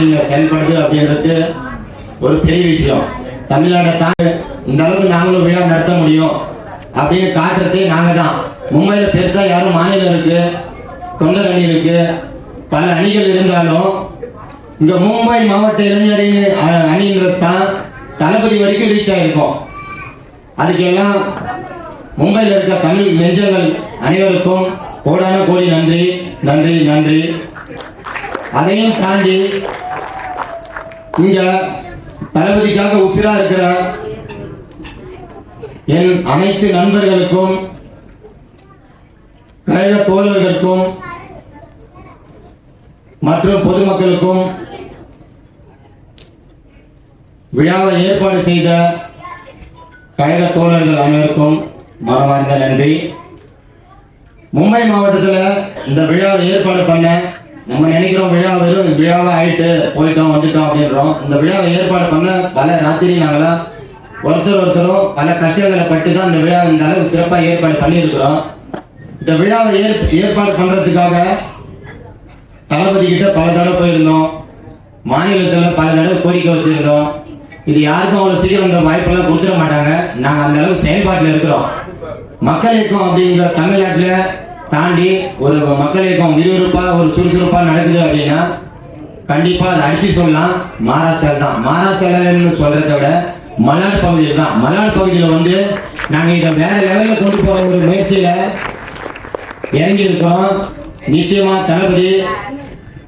நீங்கள் செயல்படுது அப்படின்றது ஒரு பெரிய விஷயம். தமிழ்நாட்டை தாண்டி இந்த அளவுக்கு நாங்களும் விழா நடத்த முடியும் அப்படின்னு காட்டுறதே நாங்கள் தான். மும்பையில் பெருசாக யாரும் மாநிலம் இருக்கு தொண்டர் அணி இருக்கு. பல அணிகள் இருந்தாலும் இந்த மும்பை மாவட்ட இளைஞரின் அணின்றது தான் தளபதி வரைக்கும் ரீச் ஆகிருக்கும் அதுக்கெல்லாம் மும்பையில் இருக்க தமிழ் நெஞ்சங்கள் அனைவருக்கும் கோடான கோடி நன்றி நன்றி நன்றி. அதையும் தாண்டி இங்க தளபதிக்காக உசிரா இருக்கிற என் அனைத்து நண்பர்களுக்கும் கழக தோழர்களுக்கும் மற்றும் பொதுமக்களுக்கும் விழாவை ஏற்பாடு செய்த கழக தோழர்கள் அனைவருக்கும் மனமார்ந்த நன்றி. மும்பை மாவட்டத்தில் இந்த விழாவை ஏற்பாடு பண்ண நம்ம நினைக்கிறோம் விழாவை விழாவாக ஆயிட்டு போயிட்டோம் வந்துட்டோம் அப்படின்றோம். இந்த விழாவை ஏற்பாடு பண்ண பல ராத்திரி நாங்களாம் ஒருத்தர் ஒருத்தரும் பல கஷ்டங்களை பட்டு தான் இந்த விழா இந்த அளவு சிறப்பாக ஏற்பாடு பண்ணியிருக்கிறோம். இந்த விழாவை ஏற் ஏற்பாடு பண்ணுறதுக்காக தளபதி கிட்ட பல தடவை போயிருந்தோம். மாநிலத்தில் பல தடவை கோரிக்கை வச்சிருந்தோம் இது யாருக்கும் அவ்வளோ சீக்கிரம் இந்த வாய்ப்பெல்லாம் கொடுத்துட மாட்டாங்க. நாங்கள் அந்த அளவுக்கு செயல்பாட்டில் இருக்கிறோம். மக்கள் இயக்கம் அப்படிங்கிற தமிழ்நாட்டில் தாண்டி ஒரு மக்கள் இயக்கம் விறுவிறுப்பாக ஒரு சுறுசுறுப்பாக நடக்குது அப்படின்னா கண்டிப்பாக அதை அடித்து சொல்லலாம். மகாராஷ்டிரா தான். மகாராஷ்டிரான்னு சொல்கிறத விட மலாடு பகுதியில் தான். மலாடு பகுதியில் வந்து நாங்கள் இதை வேறு லெவலில் கொண்டு போகிற ஒரு முயற்சியில் இறங்கியிருக்கோம் நிச்சயமாக தளபதி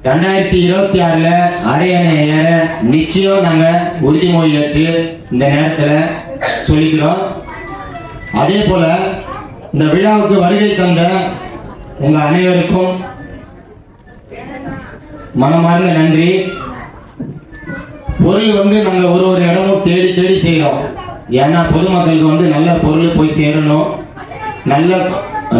ரெண்டாயிரத்தி இருபத்தி ஆறில் அரையணை ஏற நிச்சயம் நாங்கள் உறுதிமொழி ஏற்று இந்த நேரத்தில் சொல்லிக்கிறோம். அதே போல் இந்த விழாவுக்கு வருகை தந்த உங்கள் அனைவருக்கும் மனமார்ந்த நன்றி. பொருள் வந்து நாங்கள் ஒரு ஒரு இடமும் தேடி தேடி செய்யறோம் ஏன்னா பொதுமக்களுக்கு வந்து நல்ல பொருள் போய் சேரணும். நல்ல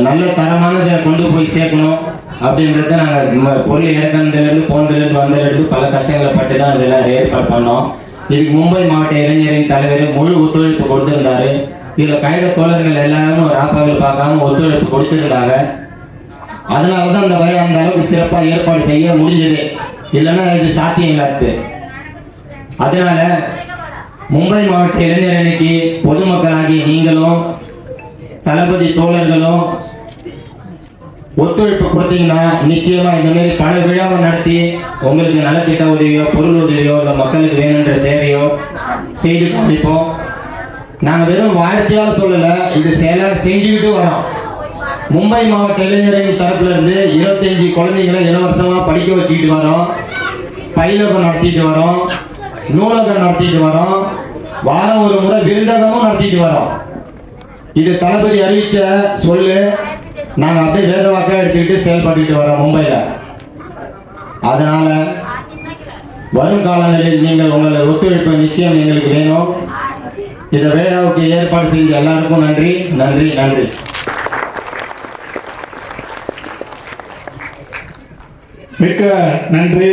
நல்ல தரமானதை கொண்டு போய் சேர்க்கணும். அப்படின்றத நாங்கள் பொருள் இறக்குனதுலேருந்து போனதுலேருந்து வந்ததுலேருந்து பல கஷ்டங்களை பட்டு தான் இதெல்லாம் ஏற்பாடு பண்ணோம். இதுக்கு மும்பை மாவட்ட இளைஞரின் தலைவர் முழு ஒத்துழைப்பு கொடுத்துருந்தாரு. இதில் கழக தோழர்கள் எல்லாரும் ராப்பாவில் பார்க்காம ஒத்துழைப்பு கொடுத்துருந்தாங்க. அதனால தான் அந்த வயல் அந்த அளவுக்கு சிறப்பாக ஏற்பாடு செய்ய முடிஞ்சது. இல்லைன்னா இது சாத்தியம் இல்லாது அதனால மும்பை மாவட்ட இளைஞர் அணிக்கு பொதுமக்களாகிய நீங்களும் தளபதி தோழர்களும் ஒத்துழைப்பு கொடுத்தீங்கன்னா நிச்சயமா இந்த மாதிரி பல விழாவை நடத்தி உங்களுக்கு நலத்திட்ட உதவியோ பொருள் உதவியோ இல்லை மக்களுக்கு வேணுன்ற சேவையோ செய்து காமிப்போம் நாங்கள் வெறும் வாழ்த்தையால் சொல்லலை இது செயலா செஞ்சுக்கிட்டு வரோம். மும்பை மாவட்ட இளைஞரணி தரப்புல இருந்து இருபத்தஞ்சு குழந்தைங்களை இலவசமா படிக்க வச்சுக்கிட்டு வரோம். பயிலகம் நடத்திட்டு வரோம். நூலகம் நடத்திட்டு வரோம். வாரம் ஒரு முறை விருந்தகமும் நடத்திட்டு வரோம். இது தளபதி அறிவிச்ச சொல்லு. நாங்கள் அப்படியே வேதவாக்கா எடுத்துக்கிட்டு செயல்பட்டுட்டு வரோம் மும்பையில். அதனால வரும் காலங்களில் நீங்கள் உங்களை ஒத்துழைப்பு நிச்சயம் எங்களுக்கு வேணும். இந்த வேளாவுக்கு ஏற்பாடு செஞ்ச எல்லாருக்கும் நன்றி. நன்றி நன்றி. மிக்க நன்றி.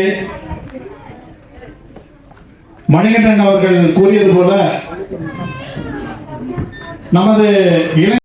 மணிகண்டன் அவர்கள் கூறியது போல நமது இளைஞர்